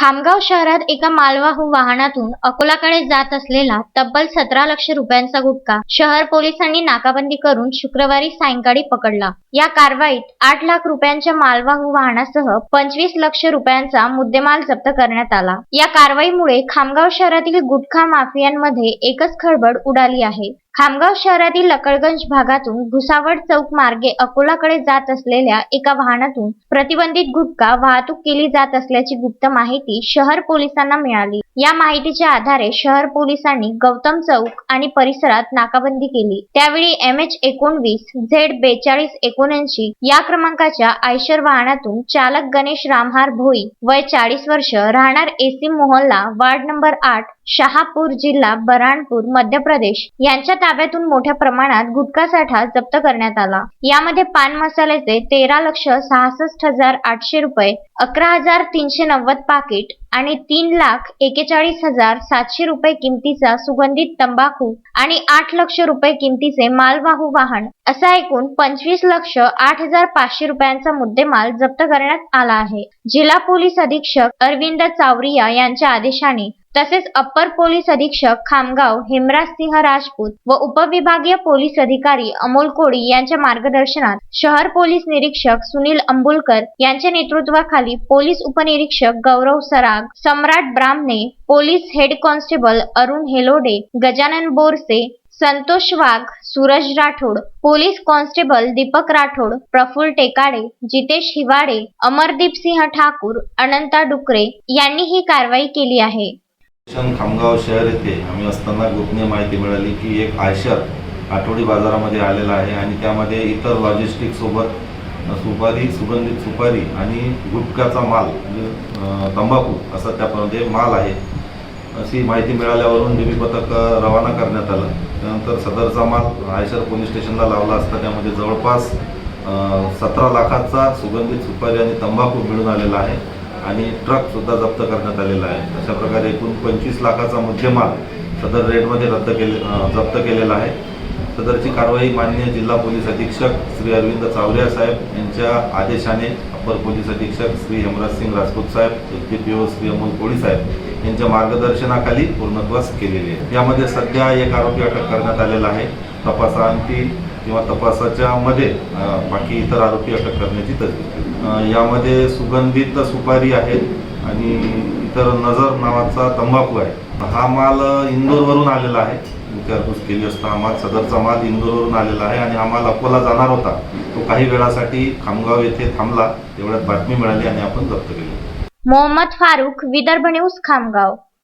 खामगाव शहरात एका मालवाहू वाहनातून अकोलाकडे जात असलेला तब्बल सतरा लक्ष रुपयांचा गुटखा शहर पोलिसांनी नाकाबंदी करून शुक्रवारी सायंकाळी पकडला. या कारवाईत आठ लाख रुपयांच्या मालवाहू वाहनासह पंचवीस लक्ष रुपयांचा मुद्देमाल जप्त करण्यात आला. या कारवाईमुळे खामगाव शहरातील गुटखा माफियांमध्ये एकच खळबळ उडाली आहे. खामगाव शहरातील लकडगंज भागातून भुसावळ चौक मार्गे अकोलाकडे जात असलेल्या एका वाहनातून प्रतिबंधित गुटखा वाहतूक केली जात असल्याची गुप्त माहिती शहर पोलिसांना मिळाली. या माहितीच्या आधारे शहर पोलिसांनी गौतम चौक आणि परिसरात नाकाबंदी केली. त्यावेळी एम एच एकोणवीस झेड बेचाळीस एकोणऐंशी या क्रमांकाच्या आयशर वाहनातून चालक गणेश रामहार भोई वय चाळीस वर्ष राहणार एसी मोहल्ला वार्ड नंबर आठ शहापूर जिल्हा बऱ्हाणपूर मध्य प्रदेश यांच्या ताब्यातून मोठ्या प्रमाणात गुटखा साठा जप्त करण्यात आला. यामध्ये पान मसाल्याचे तेरा लक्ष सहासष्ट हजार आठशे रुपये अकरा हजार तीनशे नव्वद पाकिट आणि तीन लाख एकेचाळीस हजार सातशे रुपये किमतीचा सुगंधित तंबाखू आणि आठ लक्ष रुपये किमतीचे मालवाहू वाहन असा एकूण पंचवीस लक्ष आठ हजार पाचशे रुपयांचा मुद्देमाल जप्त करण्यात आला आहे. जिल्हा पोलीस अधीक्षक अरविंद चावरिया यांच्या आदेशाने तसेच अप्पर पोलीस अधीक्षक खामगाव हेमराज सिंह राजपूत व उपविभागीय पोलीस अधिकारी अमोल कोळी यांच्या मार्गदर्शनात शहर पोलीस निरीक्षक सुनील अंबुलकर यांच्या नेतृत्वाखाली पोलीस उपनिरीक्षक Gaurav Sarag Samrat Brahmane police head constable Arun Helode Gajanan Borse Santosh Wagh Suraj Rathod police constable Deepak Rathod Prafull Tekade Jitesh Hiwade Amardeep Singh Thakur Ananta Dukare यांनी ही कारवाई केली आहे. खामगाव शहर येथे आम्ही असताना गोपनीय माहिती मिळाली की एक आयशर आठवडी बाजारामध्ये आलेला आहे आणि त्यामध्ये इतर लॉजिस्टिक सोबत सुपारी सुगंधित सुपारी आणि गुटखाचा माल म्हणजे तंबाखू असा त्यामध्ये माल आहे. अशी माहिती मिळाल्यावरून डीबी पथक रवाना करण्यात आलं. त्यानंतर सदरचा माल आयशर पोलीस स्टेशनला लावला असता. त्यामध्ये जवळपास सतरा लाखाचा सुगंधित सुपारी आणि तंबाखू मिळून आलेला आहे. आणि ट्रकसुद्धा जप्त करण्यात आलेला आहे. अशा प्रकारे एकूण पंचवीस लाखाचा मुद्देमाल सदर रेडमध्ये रद्द केले जप्त केलेला आहे. सदरची कारवाई मान्य जिल्हा पोलीस अधीक्षक श्री अरविंद चावरिया साहेब यांच्या आदेशाने अप्पर पोलीस अधीक्षक श्री हेमराज सिंग राजपूत साहेब H D O Shri Amol Koli साहेब यांच्या मार्गदर्शनाखाली पूर्णत्वास केलेली आहे. यामध्ये सध्या एक आरोपी अटक करण्यात आलेला आहे. तपासांती किंवा तपासाच्या मध्ये बाकी इतर आरोपी अटक करण्याची तरतूद यामध्ये सुगंधित सुपारी आहेत आणि इतर नजर नावाचा तंबाखू आहे. हा माल अ, इंदोरवरून आलेला आहे. विचारपूस केली असता हा माल सदरचा माल इंदोरवरून आलेला आहे आणि हा माल अकोला जाणार होता. तो काही वेळासाठी खामगाव येथे थांबला. तेवढ्यात बातमी मिळाली आणि आपण जप्त केली. मोहम्मद फारुख विदर्भ न्यूज खामगाव.